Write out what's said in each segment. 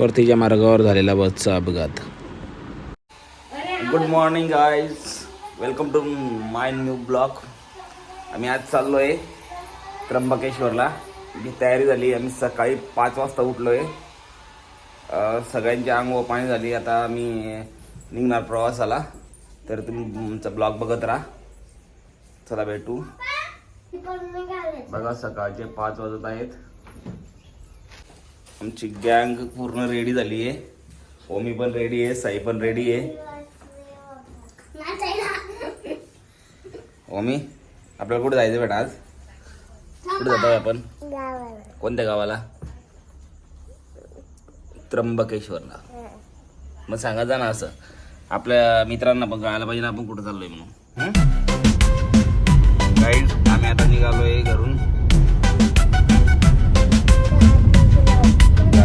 परतीच्या मार्गावर झालेला बसचा अपघात. Good morning guys welcome to my new vlog आम्ही आज चाललो आहे त्र्यंबकेश्वरला. जी तयारी झाली. आम्ही सकाळी पाच वाजता उठलो आहे सगळ्यांची अंग व पाणी झाली. आता आम्ही निघणार प्रवासाला. तर तुम्ही तुमचा ब्लॉग बघत राहा. चला भेटू. बघा सकाळचे पाच वाजत आहेत. आमची गँग पूर्ण रेडी झाली आहे. ओमी पण रेडी आहे साई पण रेडी आहे. ओमी आपल्याला कुठे जायचं बेटा आज? कुठे जातोय आपण? कोणत्या गावाला? त्र्यंबकेश्वरला. मग सांगा जा ना असं. आपल्या मित्रांना पण कळायला पाहिजे ना आपण कुठं चाललोय म्हणून. गाईड आम्ही आता निघालोय घरून.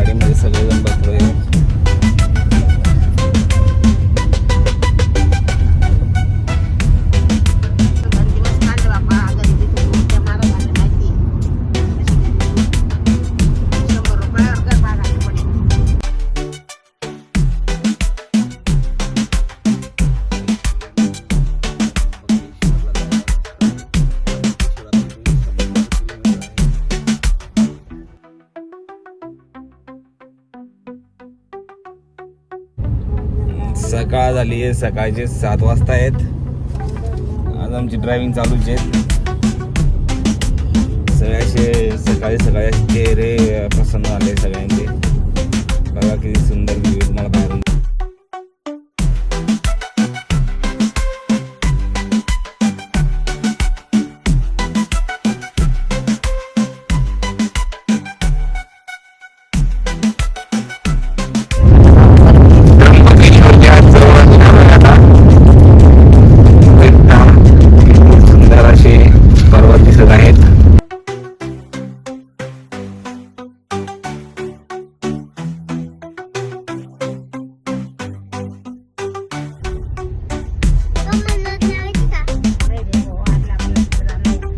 गाडीमध्ये सगळेजण बसलोय सकाळ झाली आहे सकाळचे सात वाजता आहेत. आज आमची ड्रायव्हिंग चालूच आहेत सगळ्याचे सकाळी सकाळी चेहरे प्रसन्न झाले सगळ्यांचे. बघा किती सुंदर व्ह्यू तुम्हाला बाहेरून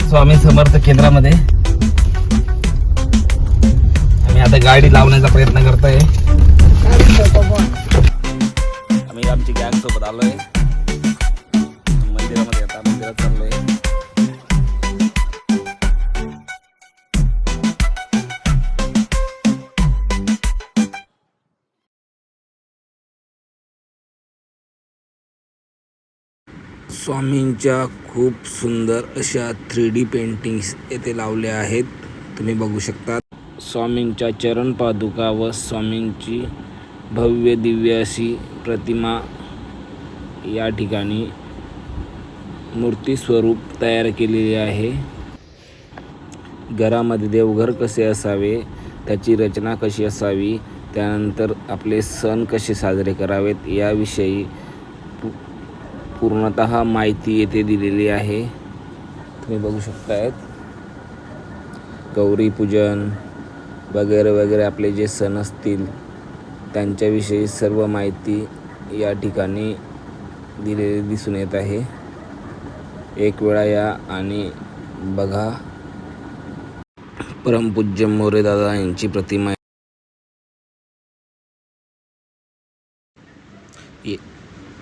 स्वामी समर्थ केंद्रामध्ये. आम्ही आता गाडी लावण्याचा प्रयत्न करतोय. आम्ही आमची गॅंग सोबत आलोय. स्वामींच्या खूप सुंदर अशा थ्री डी पेंटिंग्स येथे लावल्या आहेत. तुम्ही बघू शकता स्वामींच्या चरण पादुका व स्वामींची भव्य दिव्य अशी प्रतिमा या ठिकाणी मूर्ती स्वरूप तयार केलेली आहे. घरामध्ये देवघर कसे असावे त्याची रचना कशी असावी त्यानंतर आपले सण कसे साजरे करावेत याविषयी पूर्णत माहिती येथे दिलेली आहे. तुम्ही बघू शकतायत. गौरी पूजन वगैरे वगैरे आपले जे सण असतील त्यांच्याविषयी सर्व माहिती या ठिकाणी दिलेली दिसून येत आहे. एक वेळा या आणि बघा. परमपूज्य मोरे दादा यांची प्रतिमा.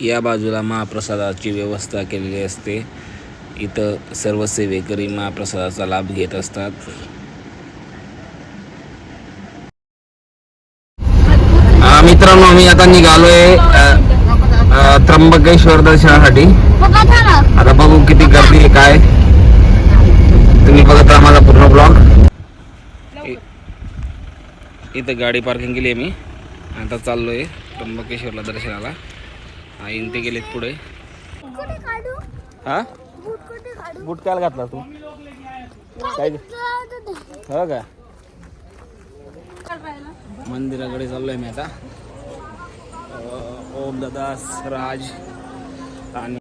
या बाजूला महाप्रसादाची व्यवस्था केलेली असते. इथं सर्व सेवेकरी महाप्रसादाचा लाभ घेत असतात. मित्रांनो मी आता निघालोय त्र्यंबकेश्वर दर्शनासाठी. आता बघू किती गर्दी आहे काय? तुम्ही बघत राहा माझा पूर्ण ब्लॉग. इथं गाडी पार्किंग केली आहे मी. आता चाललोय त्र्यंबकेश्वरला दर्शनाला. आईन ते गेलेत पुढे. हा? बूट काय घातला तू? काय हो का? मंदिराकडे चाललोय मी आता. ओम दादा राज आणि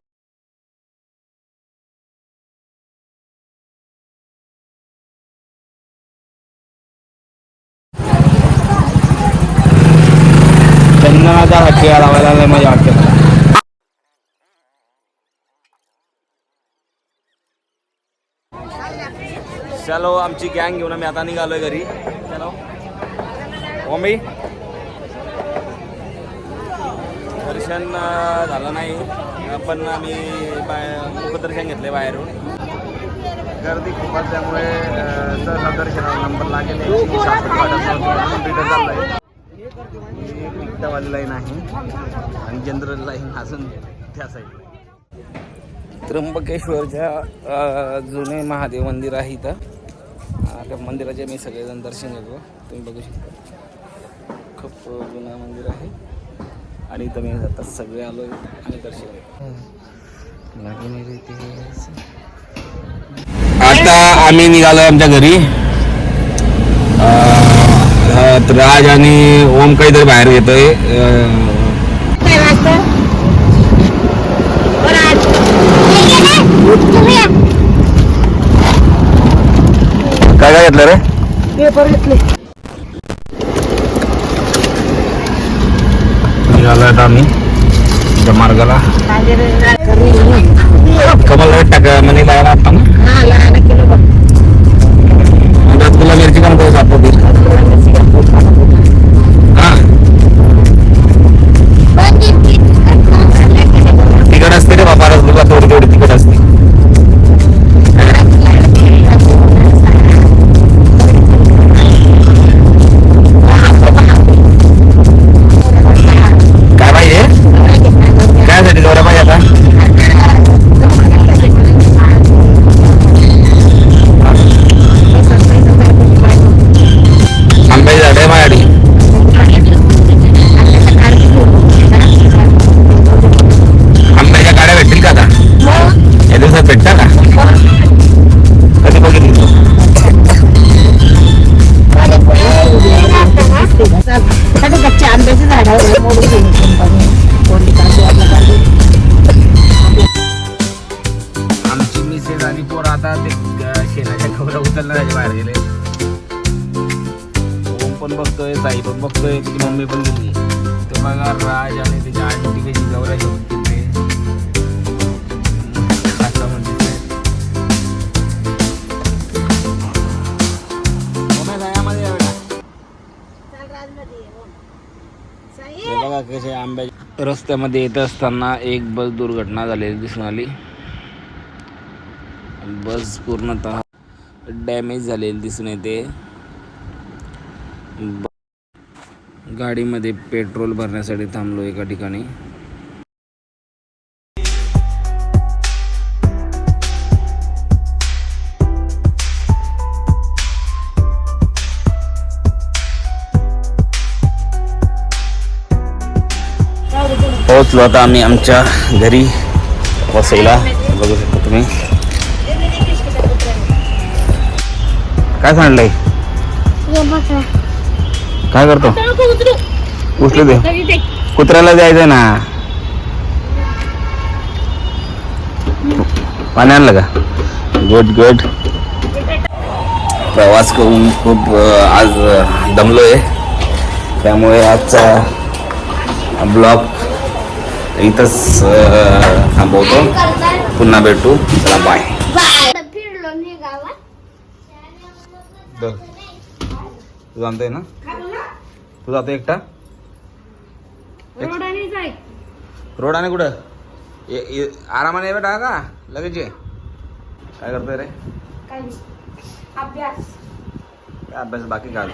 चंदनाचा हत्या लावायला मजा वाटते मला. चलो आमची गँग घेऊन आम्ही आता निघालोय घरी. चलो. ओमी दर्शन झालं नाही. पण आम्ही बाय मुखदर्शन घेतले बाहेरून. गर्दी खूप असल्यामुळे सहसा दर्शनाला नंबर लागेल रिटर्न चाललंय पिकटावाली लाईन आहे आणि जनरल लाईन अजून त्या साईड त्र्यंबकेश्वरच्या जुने महादेव मंदिर आहे इथं. त्या मंदिराचे मी सगळेजण दर्शन घेतो. तुम्ही बघू शकता. खूप जुनं मंदिर आहे. आणि इथं मी आता सगळे आलो आणि दर्शन घेतो. आता आम्ही निघालो आमच्या घरी. राज आणि ओम काहीतरी बाहेर घेतोय अ, काय वाजतं? बरं आज. तुम्ही या. काय घेतलं रे? पेपर घेतले. निघालो आता आम्ही. त्या मार्गाला. कमल टाक म्हणे बघ आता आंब्याचे झाड मोडून घेऊन कोणती काजू आपल्या काजू आमची मिसेस आणि पोर आता ते शेणाच्या खबरा उचलण्यासाठी बाहेर गेले. ओम पण बघतोय साई पण बघतोय तिची मम्मी पण गेली. ते बघा राज आणि त्याच्या रस्त्यामध्ये येत असताना एक बस दुर्घटना झालेली दिसून आली. बस पूर्णतः डॅमेज झालेली दिसून येते. गाडीमध्ये पेट्रोल भरण्यासाठी थांबलो एका ठिकाणी. पोचलो आता आम्ही आमच्या घरी वसईला बघू शकता तुम्ही. काय सांडलंय काय करतो? उचलू दे. कुत्र्याला जायचंय ना. पाणी आणलं का? गुड गुड प्रवास करून खूप आज दमलोय. त्यामुळे आजचा ब्लॉग इथंच थांबवतो. पुन्हा भेटू. चला बाय तू जाणतोय ना? तू जातो एकटा? रोडाने कुठं? आरामाने बेटा का? लगेच ये. काय करतोय रे? अभ्यास. अभ्यास बाकी काय